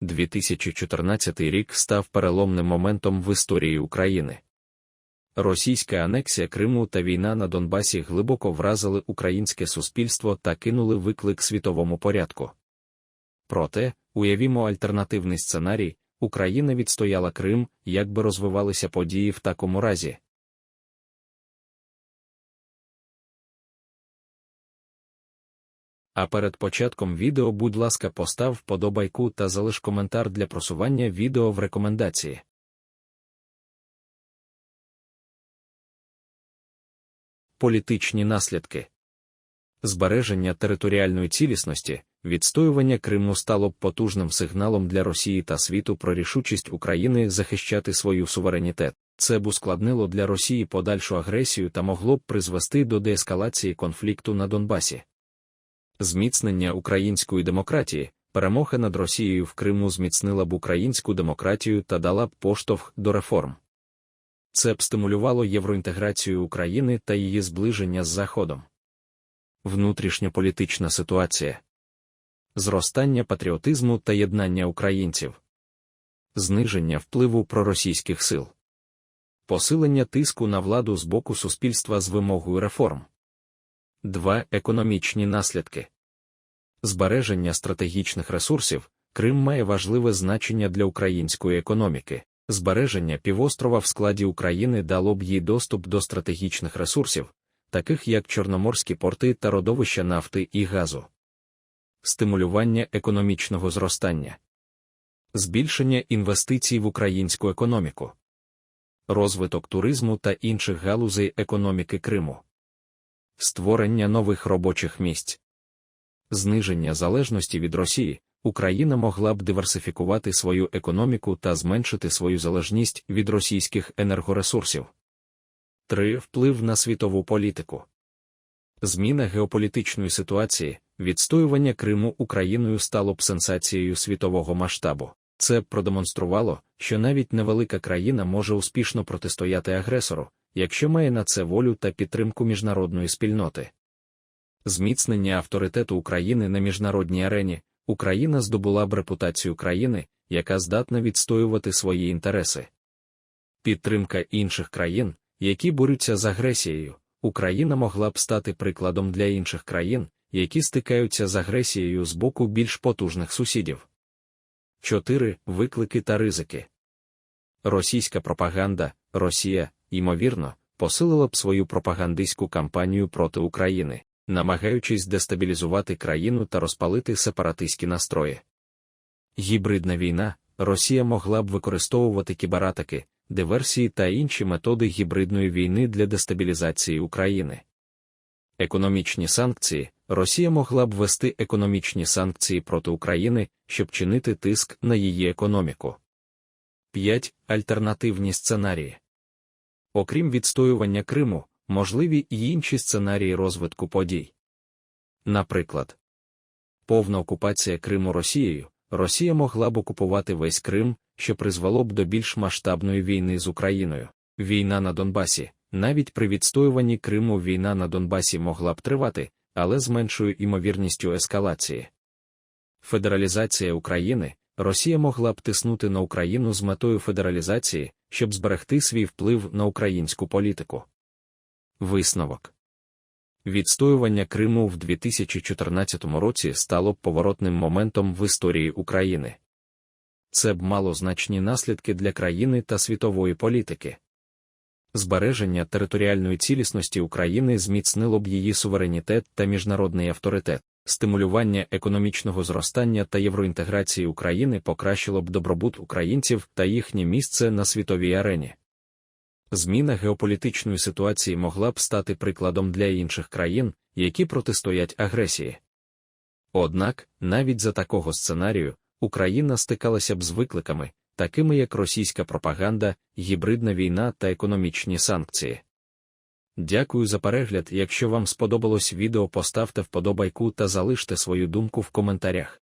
2014 рік став переломним моментом в історії України. Російська анексія Криму та війна на Донбасі глибоко вразили українське суспільство та кинули виклик світовому порядку. Проте, уявімо альтернативний сценарій, Україна відстояла Крим, як би розвивалися події в такому разі. А перед початком відео, будь ласка, постав вподобайку та залиш коментар для просування відео в рекомендації. Політичні наслідки збереження територіальної цілісності, відстоювання Криму стало б потужним сигналом для Росії та світу про рішучість України захищати свою суверенітет. Це б ускладнило для Росії подальшу агресію та могло б призвести до деескалації конфлікту на Донбасі. Зміцнення української демократії, перемога над Росією в Криму зміцнила б українську демократію та дала б поштовх до реформ. Це б стимулювало євроінтеграцію України та її зближення з Заходом. Внутрішньополітична ситуація, зростання патріотизму та єднання українців, зниження впливу проросійських сил, посилення тиску на владу з боку суспільства з вимогою реформ. 2. Економічні наслідки збереження стратегічних ресурсів. Крим має важливе значення для української економіки. Збереження півострова в складі України дало б їй доступ до стратегічних ресурсів, таких як чорноморські порти та родовища нафти і газу, стимулювання економічного зростання, збільшення інвестицій в українську економіку, розвиток туризму та інших галузей економіки Криму створення нових робочих місць, зниження залежності від Росії, Україна могла б диверсифікувати свою економіку та зменшити свою залежність від російських енергоресурсів. 3. Вплив на світову політику. Зміна геополітичної ситуації, відстоювання Криму Україною стало б сенсацією світового масштабу. Це продемонструвало, що навіть невелика країна може успішно протистояти агресору, якщо має на це волю та підтримку міжнародної спільноти. Зміцнення авторитету України на міжнародній арені Україна здобула б репутацію країни, яка здатна відстоювати свої інтереси. Підтримка інших країн, які борються з агресією, Україна могла б стати прикладом для інших країн, які стикаються з агресією з боку більш потужних сусідів. 4. Виклики та ризики. Російська пропаганда, Росія, ймовірно, посилила б свою пропагандистську кампанію проти України, намагаючись дестабілізувати країну та розпалити сепаратистські настрої. Гібридна війна, Росія могла б використовувати кібератаки, диверсії та інші методи гібридної війни для дестабілізації України. Економічні санкції Росія могла б ввести економічні санкції проти України, щоб чинити тиск на її економіку. 5. Альтернативні сценарії Окрім відстоювання Криму, можливі й інші сценарії розвитку подій. Наприклад, повна окупація Криму Росією, Росія могла б окупувати весь Крим, що призвело б до більш масштабної війни з Україною. Війна на Донбасі, навіть при відстоюванні Криму війна на Донбасі могла б тривати, але з меншою імовірністю ескалації. Федералізація України Росія могла б тиснути на Україну з метою федералізації, щоб зберегти свій вплив на українську політику. Висновок відстоювання Криму в 2014 році стало б поворотним моментом в історії України. Це б мало значні наслідки для країни та світової політики. Збереження територіальної цілісності України зміцнило б її суверенітет та міжнародний авторитет стимулювання економічного зростання та євроінтеграції України покращило б добробут українців та їхнє місце на світовій арені. Зміна геополітичної ситуації могла б стати прикладом для інших країн, які протистоять агресії. Однак, навіть за такого сценарію, Україна стикалася б з викликами, такими як російська пропаганда, гібридна війна та економічні санкції. Дякую за перегляд. Якщо вам сподобалось відео, поставте вподобайку та залиште свою думку в коментарях.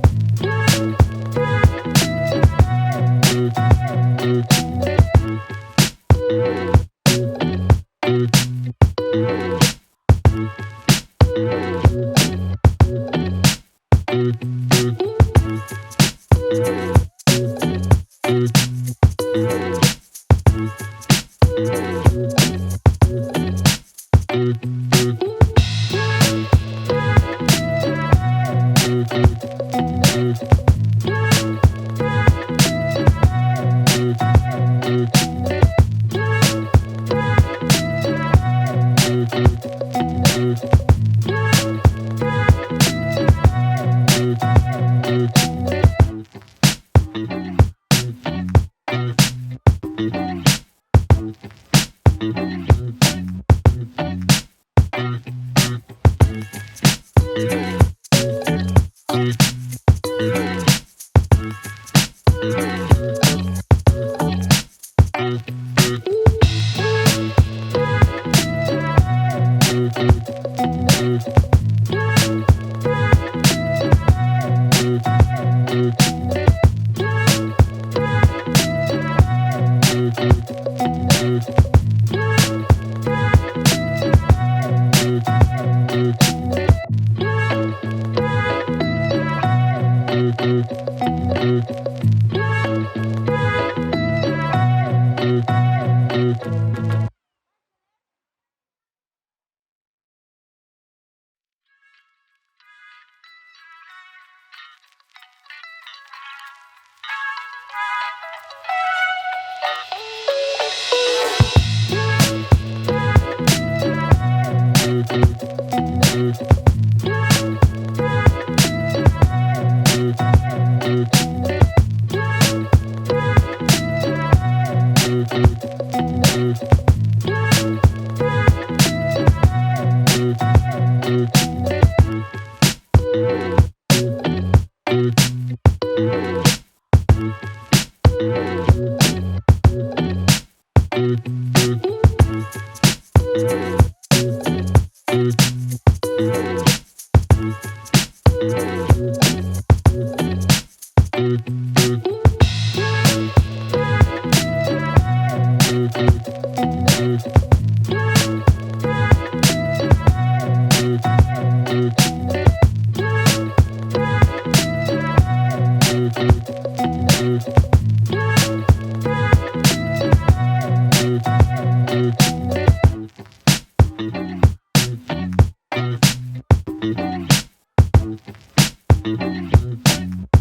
Bye.